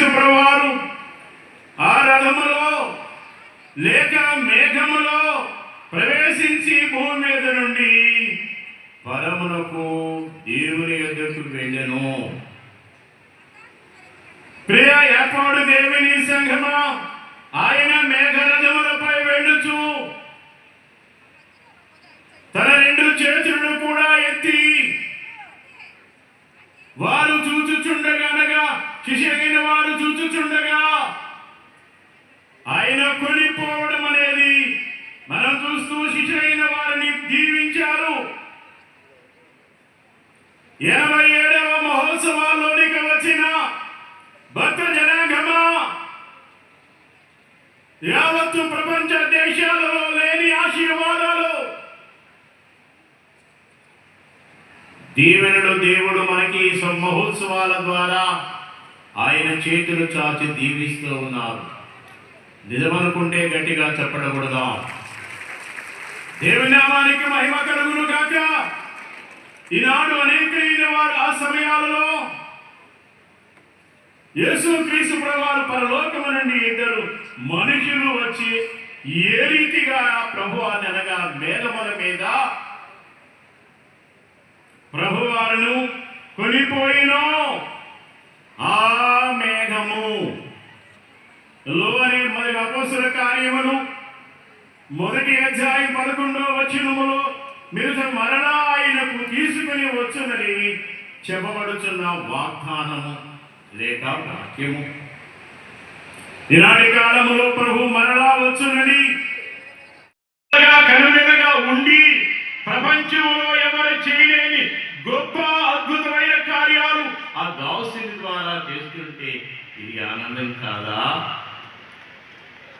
యేసుక్రీస్తు ప్రభువారు ఆ రథములో లేక మేఘములో ప్రవేశించి భూమి మీద నుండి పరమునకు దేవుని ఎదుకు వెళ్ళను. ప్రియ ఏర్పాటు దేవుని సంఘమా ఆయన మేఘరథములపై వెళ్ళుచు తన రెండు చేతులను కూడా ఎత్తి వారు చూచుచుండగా శిష్యులైన వారు చూచుచుండగా ఆయన కొనిపోవడం అనేది మనం చూస్తూ శిష్యులైన వారిని దీవించారు. ఇరవై ఏడవ మహోత్సవాల్లోనికి వచ్చిన భక్త జనాంగమా యావత్తు ప్రపంచ దేశాలలో లేని ఆశీర్వాదాలు. దీవెనలు దేవుడు మనకి ఈ మహోత్సవాల ద్వారా ఆయన చేతులు చాచి దీవిస్తూ ఉన్నారు. నిజమనుకుంటే గట్టిగా చెప్పకూడదా దేవుని మహిమ కలుగును కాక ఈనాడు అనేకైన వారు ఆ సమయాలలో యేసు క్రీస్తు ప్రభువారు పరలోకము నుండి ఇద్దరు మనుషులు వచ్చి ఏ రీతిగా ప్రభు అనగా మేఘముల మీద ప్రభువారును కొనిపోయినో మేఘము లోని మరి అపోసుల కార్యమును మొదటి అధ్యాయం పదకొండో వచనములో మీరు మరలా ఆయనకు తీసుకుని వచ్చునని చెప్పబడుచున్న వాగ్దానము లేక వాక్యము. ఈనాటి కాలములో ప్రభు మరలా వచ్చునని కనుమరుగా ఉండి ప్రపంచంలో ఎవరు చేయలేని గొప్ప అద్భుతమైన కార్యాలు ద్వారా చేస్తుంటే ఇది ఆనందం కాదా?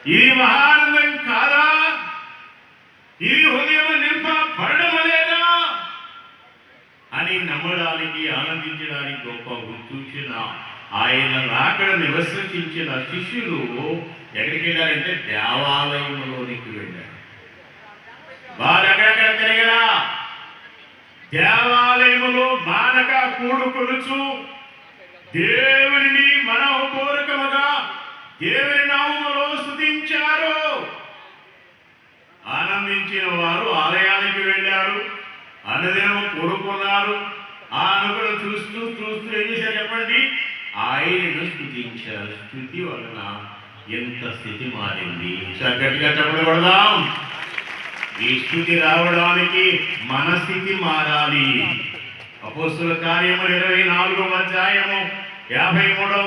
ఇది మహానందం కాదా? ఇది హృదయం నింప పడమలేదా అని నమ్మడానికి ఆనందించడానికి గొప్ప గుర్తించిన ఆయన రాకడ నివసించిన శిష్యులు ఎక్కడికి వెళ్ళారంటే దేవాలయంలోనికి వెళ్ళారు. వారు ఎక్కడెక్కడ తిరగరా? దేవాలయములో మానక కూడుకొనుచు దేవుని మనఃపూర్వకముగా దేవుని నామములో స్థుతించారు ఆనందించిన వారు ఆలయానికి వెళ్ళారు. అన్నదినము కొడుకున్నారు ఆ అనుకుని చూస్తూ చూస్తూ ఏం చేశారు చెప్పండి? ఆయనను స్థుతించారు స్థుతి వలన ఎంత స్థితి మారింది? ఈసారి గట్టిగా చెప్పకూడదాం ఈ స్థుతి రావడానికి మన స్థితి మారాలి. అపోస్తుల కార్యములు ఇరవై నాలుగవ అధ్యాయము యాభై మూడవ